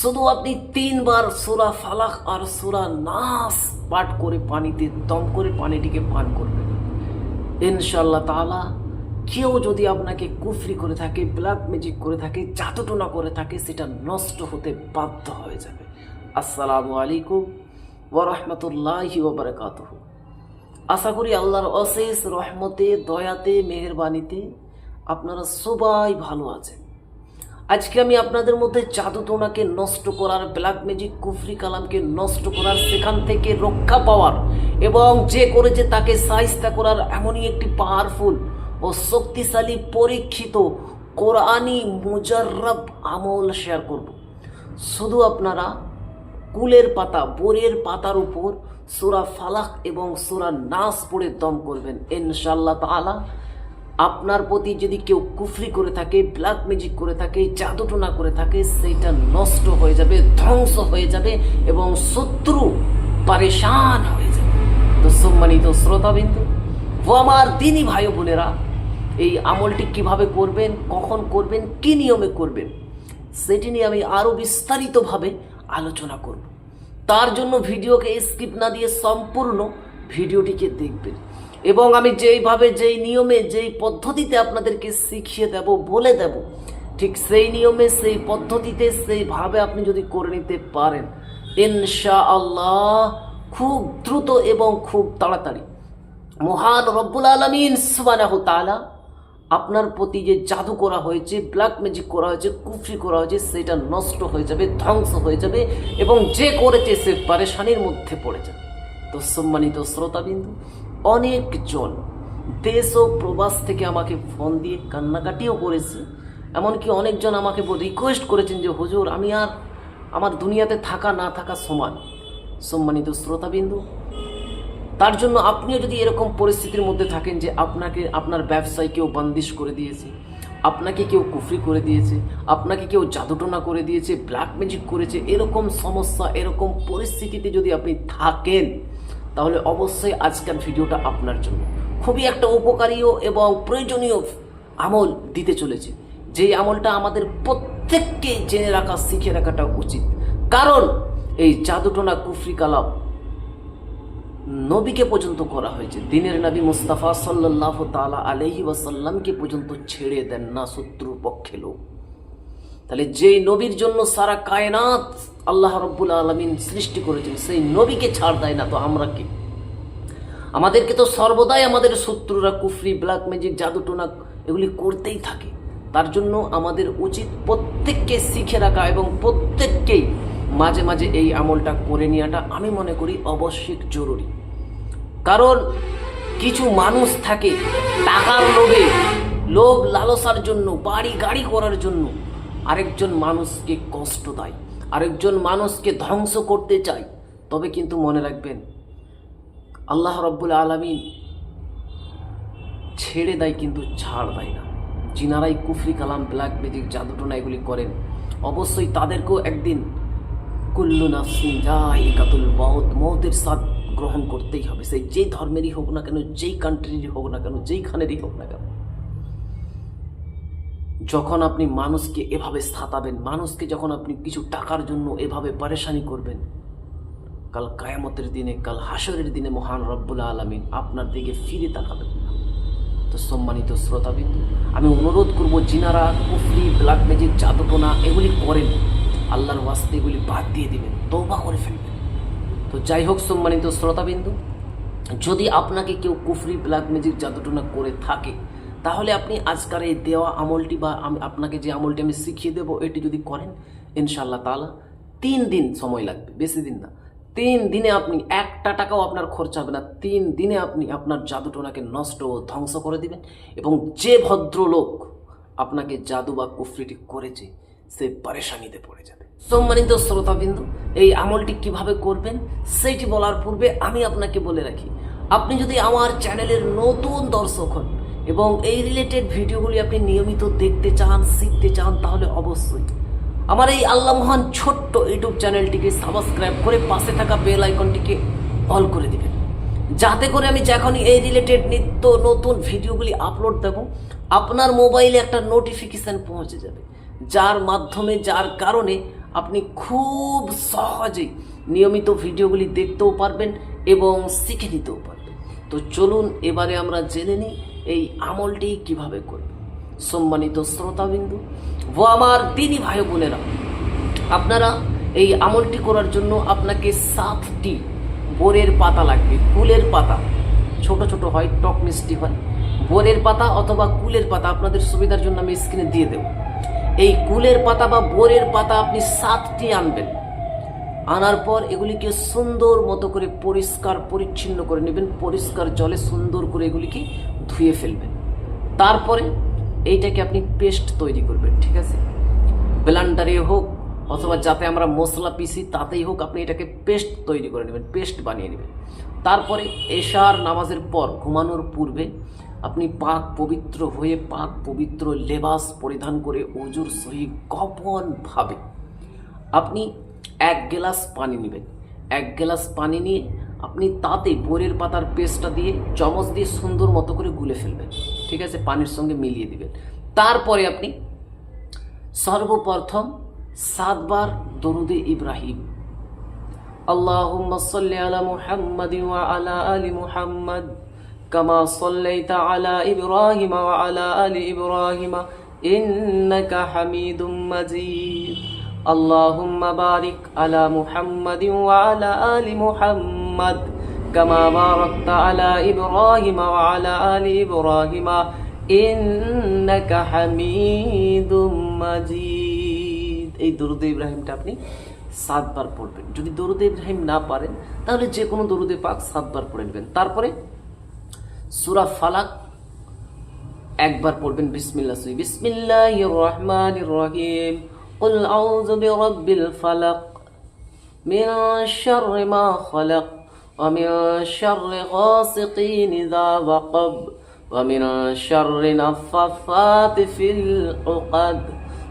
শুধু আপনি তিনবার সুরা ফালাক আর সুরা নাস পাঠ করে পানিতে দম করে পানিটিকে পান করবেন। ইনশাল্লাহ তাআলা, কেউ যদি আপনাকে কুফরি করে থাকে, ব্ল্যাক ম্যাজিক করে থাকে, জাদুটোনা করে থাকে, সেটা নষ্ট হতে বাধ্য হয়ে যাবে। আসসালামু আলাইকুম ওরহমতুল্লাহি ওবরাকাতুহু আশা করি আল্লাহর অশেষ রহমতে, দয়াতে, মেহেরবানিতে আপনারা সবাই ভালো আছেন। আজকে আমি আপনাদের মধ্যে জাদুটোনাকে নষ্ট করার, ব্ল্যাক ম্যাজিক কুফরি কালামকে নষ্ট করার, সেখান থেকে রক্ষা পাওয়ার এবং যে করেছে তাকে সাহিস্তা করার এমনই একটি পাওয়ারফুল ও শক্তিশালী পরীক্ষিত কোরআনি মুজাররব আমল শেয়ার করব। শুধু আপনারা কুলের পাতা, বোরের পাতার উপর সুরা ফালাক এবং সুরা নাস পড়ে দম করবেন। ইনশাল্লাহ তাআলা আপনার প্রতি যদি কেউ কুফরি করে থাকে ব্ল্যাক ম্যাজিক করে থাকে, জাদুটোনা করে থাকে সেইটা নষ্ট হয়ে যাবে, ধ্বংস হয়ে যাবে এবং শত্রু পারেশান হয়ে যাবে। তো সম্মানিত শ্রোতাবিন্দু, ও আমার দিনী ভাই বোনেরা, এই আমলটি কীভাবে করবেন, কখন করবেন, কি নিয়মে করবেন, সেটি নিয়ে আমি আরও বিস্তারিতভাবে আলোচনা করব। তার জন্য ভিডিওকে স্কিপ না দিয়ে সম্পূর্ণ ভিডিওটিকে দেখবেন। এবং আমি যেইভাবে যেই নিয়মে যেই পদ্ধতিতে আপনাদেরকে শিখিয়ে দেব, বলে দেব, ঠিক সেই নিয়মে সেই পদ্ধতিতে সেইভাবে আপনি যদি করে নিতে পারেন ইনশা আল্লাহ খুব দ্রুত এবং খুব তাড়াতাড়ি। মহান রব্বুল আলমিন সুবানাহ তালা আপনার প্রতি যে জাদু করা হয়েছে ব্ল্যাক ম্যাজিক করা হয়েছে, কুফরি করা হয়েছে, সেটা নষ্ট হয়ে যাবে, ধ্বংস হয়ে যাবে এবং যে করেছে সে পারেশানির মধ্যে পড়ে যাবে। তো সম্মানিত শ্রোতাবিন্দু অনেকজন দেশ ও প্রবাস থেকে আমাকে ফোন দিয়ে কান্নাকাটিও করেছে। এমনকি অনেকজন আমাকে রিকোয়েস্ট করেছেন যে, হুজুর, আমি আর আমার দুনিয়াতে থাকা না থাকা সমান। সম্মানিত শ্রোতাবিন্দু, তার জন্য আপনিও যদি এরকম পরিস্থিতির মধ্যে থাকেন যে, আপনাকে, আপনার ব্যবসায় কেউ বন্দিশ করে দিয়েছে, আপনাকে কেউ কুফরি করে দিয়েছে, আপনাকে কেউ জাদুটোনা করে দিয়েছে ব্ল্যাক ম্যাজিক করেছে, এরকম সমস্যা, এরকম পরিস্থিতিতে যদি আপনি থাকেন তাহলে অবশ্যই আজকের ভিডিওটা আপনার জন্য। খুবই একটা উপকারীও এবং প্রয়োজনীয় আমল দিতে চলেছে। যেই আমলটা আমাদের প্রত্যেককে জেনে রাখা, শিখে রাখাটা উচিত। কারণ এই জাদুটোনা কুফরি কালাম নবীকে পর্যন্ত করা হয়েছে। দিনের নবী মুস্তাফা সাল্লাহ তালা আলহি ওয়াসাল্লামকে পর্যন্ত ছেড়ে দেন না শত্রুর পক্ষে লোক। তাহলে যেই নবীর জন্য সারা কায়নাত আল্লাহ রব্বুল আলমিন সৃষ্টি করেছেন, সেই নবীকে ছাড় দেয় না তো আমরা কি আমাদেরকে তো সর্বদাই আমাদের শত্রুরা, কুফরি ব্ল্যাক ম্যাজিক জাদুটোনা এগুলি করতেই থাকে। তার জন্য আমাদের উচিত প্রত্যেককে শিখে রাখা এবং প্রত্যেককেই মাঝে মাঝে এই আমলটা করে নেওয়াটা আমি মনে করি অবশ্যই জরুরি। কারণ কিছু মানুষ থাকে টাকার লোভে, লোভ লালসার জন্য, বাড়ি গাড়ি করার জন্য আরেকজন মানুষকে কষ্ট দেয়। আরেকজন মানুষকে ধ্বংস করতে চায় তবে কিন্তু মনে রাখবেন, আল্লাহ রব্বুল আলমিন ছেড়ে দেয় কিন্তু ছাড় দেয় না। যিনারাই কুফরি কালাম, ব্ল্যাক ম্যাজিক জাদুটোনা এগুলি করেন, অবশ্যই তাদেরকেও একদিন কুল্লু নাফসিন জাইকাতুল মউত মৌতের স্বাদ গ্রহণ করতেই হবে। সেই যেই ধর্মেরই হোক না কেন, যেই কান্ট্রিরই হোক না কেন, যেইখানেরই হোক না কেন। যখন আপনি মানুষকে এভাবে সাতাবেন, মানুষকে যখন আপনি কিছু টাকার জন্য এভাবে পারেশানি করবেন, কাল কায়ামতের দিনে, কাল হাসরের দিনে মহান রব্বুল আলমিন আপনার দিকে ফিরে তাকাবেন না। তো সম্মানিত শ্রোতাবিন্দু, আমি অনুরোধ করব জিনারা কুফরি, ব্ল্যাক ম্যাজিক জাদুটোনা এগুলি করেন, আল্লাহর ওয়াস্তে এগুলি বাদ দিয়ে দিবেন তৌবা করে ফেলবেন। তো যাই হোক, সম্মানিত শ্রোতাবিন্দু, যদি আপনাকে কেউ কুফরি, ব্ল্যাক ম্যাজিক জাদুটোনা করে থাকে তাহলে আপনি আজকার এই দেওয়া আমলটি বা আপনাকে যে আমলটি আমি শিখিয়ে দেবো, এটি যদি করেন ইনশাল্লাহ তালা তিন দিন সময় লাগবে, বেশি দিন না। তিন দিনে আপনি একটা টাকাও আপনার খরচা হবে না। তিন দিনে আপনি আপনার জাদুটোনাকে নষ্ট ও ধ্বংস করে দিবেন এবং যে ভদ্রলোক আপনাকে জাদু বা কুফরিটি করেছে, সে পারেশানিতে পড়ে যাবে। সম্মানিত শ্রোতাবিন্দু, এই আমলটি কীভাবে করবেন, সেটি বলার পূর্বে আমি আপনাকে বলে রাখি। আপনি যদি আমার চ্যানেলের নতুন দর্শক হন এবং এই রিলেটেড ভিডিওগুলি আপনি নিয়মিত দেখতে চান, শিখতে চান, তাহলে অবশ্যই। আমার এই আল্লাহ মহান ছোট্ট ইউটিউব চ্যানেলটিকে সাবস্ক্রাইব করে পাশে থাকা বেল আইকনটিকে অল করে দিবেন। যাতে করে আমি যখনই এই রিলেটেড নিত্য নতুন ভিডিওগুলি আপলোড দেব, আপনার মোবাইলে একটা নোটিফিকেশান পৌঁছে যাবে। যার মাধ্যমে, যার কারণে আপনি খুব সহজেই নিয়মিত ভিডিওগুলি দেখতেও পারবেন এবং শিখে নিতেও পারবেন। তো চলুন, এবারে আমরা জেনে নিই এই আমলটি কীভাবে করবেন সম্মানিত শ্রোতাবিন্দু, ও আমার দিনী ভাই বোনেরা, আপনারা এই আমলটি করার জন্য আপনাকে সাতটি বোরের পাতা লাগবে, কুলের পাতা। ছোট ছোট হয়, টক মিষ্টি হয়। বোরের পাতা অথবা কুলের পাতা আপনাদের সুবিধার জন্য আমি স্ক্রিনে দিয়ে দেব। এই কুলের পাতা বা বোরের পাতা আপনি সাতটি আনবেন। আনার পর এগুলিকে সুন্দর মতো করে পরিষ্কার, পরিচ্ছন্ন করে নেবেন। পরিষ্কার জলে সুন্দর করে এগুলিকে ধুয়ে ফেলবেন। তারপরে এইটাকে আপনি পেস্ট তৈরি করবেন, ঠিক আছে? ব্লেন্ডারে হোক অথবা যাতে আমরা মশলা পিসি, তাতেই হোক আপনি এটাকে পেস্ট তৈরি করে নেবেন, পেস্ট বানিয়ে নেবেন। তারপরে এশার নামাজের পর ঘুমানোর পূর্বে আপনি পাক পবিত্র হয়ে পাক পবিত্র লেবাস পরিধান করে অজুর সহিত গোপনভাবে আপনি এক গ্লাস পানি নেবেন। এক গ্লাস পানি নিয়ে আপনি তাতে বোরের পাতার পেস্টটা দিয়ে চামচ দিয়ে সুন্দর মতো করে গুলে ফেলবেন ঠিক আছে পানির সঙ্গে মিলিয়ে দিবেন তারপরে আপনি সর্বপ্রথম সাতবার দরুদে ইব্রাহিম اللهم صل على محمد وعلى آل محمد كما صليت على إبراهيم وعلى آل إبراهيم إنك حميد مجيد اللهم بارك على محمد وعلى آل محمد كما باركت على إبراهيم وعلى آل إبراهيم إنك حميد مجيد এই দরুদ ইব্রাহিমটা আপনি সাতবার পড়বেন যদি দরুদ ইব্রাহিম না পারেন তাহলে যে কোনো দরুদে পাক সাতবার পড়ে নেবেন তারপরে সুরা ফালাক একবার পড়বেন বিসমিল্লাহ সুই বিসমিল্লাহির রহমানির রহিম قل أعوذ برب الفلق من شر ما خلق ومن شر غاسق إذا وقب ومن شر نفثات في العقد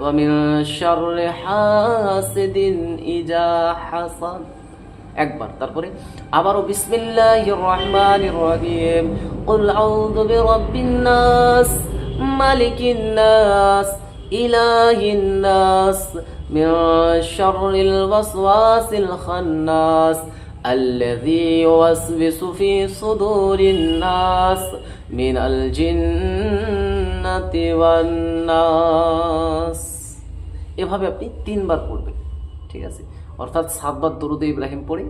ومن شر حاسد إذا حسد একবার তারপরে আবারও বিসমিল্লাহির রহমানির রহিম قل أعوذ برب الناس ملك الناس إله الناس من شر الوسواس الخناس الذي يوسوس في صدور الناس من الجنة والناس এভাবে আপনি তিনবার পড়বেন ঠিক আছে অর্থাৎ সাতবার দরুদে ইব্রাহিম পড়ে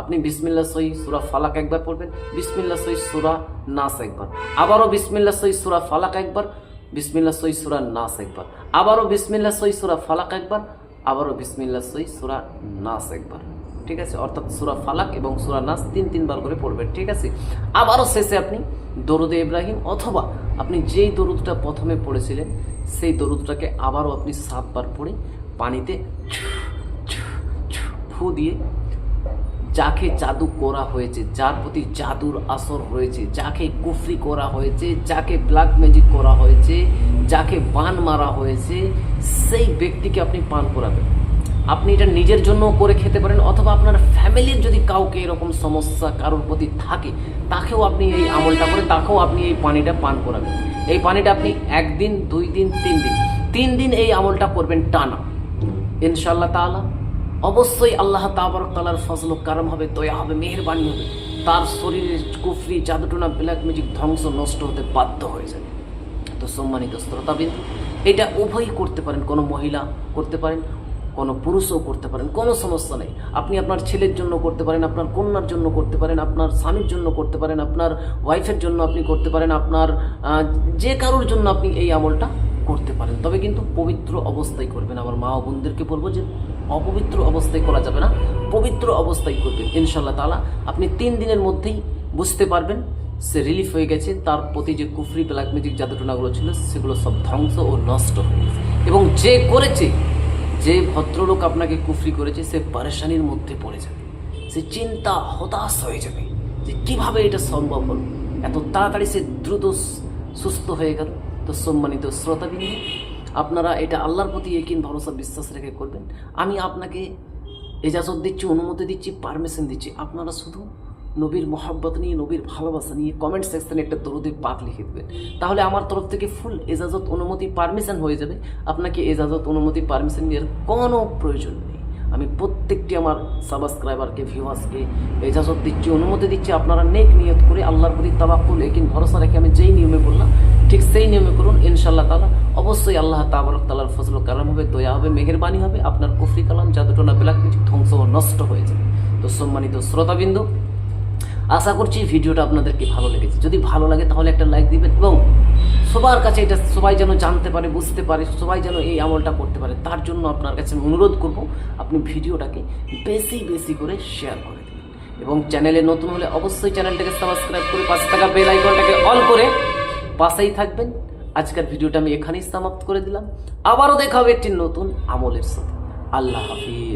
আপনি বিসমিল্লা সহি সুরা ফালাক একবার পড়বেন বিসমিল্লা সহি সুরা নাস একবার আবারও বিসমিল্লা সহি সুরা ফালাক একবার বিসমিল্লা সহি সুরা নাস একবার আবারও বিসমিল্লা সহি সুরা ফালাক একবার আবারও বিসমিল্লা সহি সুরা নাস একবার ঠিক আছে? অর্থাৎ সুরা ফালাক এবং সুরা নাস তিন তিনবার করে পড়বেন, ঠিক আছে? আবারও শেষে আপনি দরুদে ইব্রাহিম অথবা আপনি যেই দরুদটা প্রথমে পড়েছিলেন, সেই দরুদটাকে আবারও আপনি সাতবার পড়ে পানিতে ফু দিয়ে যাকে জাদু করা হয়েছে, যার প্রতি জাদুর আসর হয়েছে, যাকে কুফরি করা হয়েছে, যাকে ব্ল্যাক ম্যাজিক করা হয়েছে, যাকে বান মারা হয়েছে, সেই ব্যক্তিকে আপনি পান করাবেন। আপনি এটা নিজের জন্য করে খেতে পারেন, অথবা আপনার ফ্যামিলির যদি কাউকে এরকম সমস্যা কারোর প্রতি থাকে, তাকেও আপনি এই আমলটা করে, তাকেও আপনি এই পানিটা পান করাবেন। এই পানিটা আপনি একদিন, দুই দিন, তিন দিন তিন দিন এই আমলটা করবেন টানা। ইনশাল্লাহ তাআলা, অবশ্যই আল্লাহ তাবার তালার ফজল কারম হবে, দয়া হবে, মেহরবানি হবে। তার শরীরের কুফরি, জাদুটনা ব্ল্যাক ম্যাজিক ধ্বংস, নষ্ট হতে বাধ্য হয়ে যাবে। তো সম্মানিত শ্রোতাবিন্দু, এটা উভয়ই করতে পারেন, কোনো মহিলা করতে পারেন কোনো পুরুষও করতে পারেন, কোনো সমস্যা নেই। আপনি আপনার ছেলের জন্য করতে পারেন, আপনার কন্যার জন্য করতে পারেন, আপনার স্বামীর জন্য করতে পারেন, আপনার ওয়াইফের জন্য আপনি করতে পারেন, আপনার যে কারোর জন্য আপনি এই আমলটা করতে পারেন। তবে কিন্তু পবিত্র অবস্থায় করবেন। আমার মা ও বোনদেরকে বলব যে অপবিত্র অবস্থায় করা যাবে না, পবিত্র অবস্থায় করবেন। ইনশাল্লাহ তাআলা আপনি তিন দিনের মধ্যেই বুঝতে পারবেন, সে রিলিফ হয়ে গেছে, তার প্রতি যে কুফরি ব্ল্যাক ম্যাজিক জাদুটনাগুলো ছিল, সেগুলো সব ধ্বংস ও নষ্ট হয়ে গেছে। এবং যে করেছে যে ভদ্রলোক আপনাকে কুফরি করেছে, সে পারেশানির মধ্যে পড়ে যাবে। সে চিন্তা হতাশ হয়ে যাবে যে কীভাবে এটা সম্ভব হলো। এত তাড়াতাড়ি সে দ্রুত সুস্থ হয়ে গেল। তো সম্মানিত শ্রোতাবিন্দু, আপনারা এটা আল্লাহর প্রতি একিন ভরসা বিশ্বাস রেখে করবেন। আমি আপনাকে এজাজত দিচ্ছি, অনুমতি দিচ্ছি, পারমিশন দিচ্ছি। আপনারা শুধু নবীর মোহাব্বত নিয়ে, নবীর ভালোবাসা নিয়ে কমেন্ট সেকশনে একটা দরুদে পাক লিখে দেবেন। তাহলে আমার তরফ থেকে ফুল এজাজত অনুমতি পারমিশন হয়ে যাবে। আপনাকে এজাজত অনুমতি পারমিশন নেওয়ার কোনো প্রয়োজন নেই। আমি প্রত্যেকটি আমার সাবস্ক্রাইবারকে ভিউয়ার্সকে এজাজত দিচ্ছি, অনুমতি দিচ্ছি, আপনারা নেক নিয়ত করে আল্লাহর প্রতি তাবাকুল একিন, ভরসা রেখে আমি যেই নিয়মে বললাম, ঠিক সেই নিয়মে করুন ইনশাল্লাহ তালা অবশ্যই আল্লাহ তাবারক তালার ফজল কালাম হবে, দয়া হবে, মেহেরবানি হবে, আপনার কুফরি কালাম জাদুটনা বেলাক কিছু ধ্বংস নষ্ট হয়ে যাবে। তো সম্মানিত শ্রোতাবিন্দু আশা করছি ভিডিওটা আপনাদেরকে ভালো লেগেছে। যদি ভালো লাগে তাহলে একটা লাইক দিবেন এবং সবার কাছে এটা সবাই যেন জানতে পারে, বুঝতে পারে, সবাই যেন এই আমলটা করতে পারে, তার জন্য আপনার কাছে অনুরোধ করব, আপনি ভিডিওটাকে বেশি বেশি করে শেয়ার করে দেবেন। এবং চ্যানেলে নতুন হলে অবশ্যই চ্যানেলটাকে সাবস্ক্রাইব করে পাশে থাকা বেল আইকনটাকে অল করে পাশেই থাকবেন। আজকের ভিডিওটা আমি এখানেই সমাপ্ত করে দিলাম। আবারও দেখা হবে একটি নতুন আমলের সাথে। আল্লাহ হাফিজ।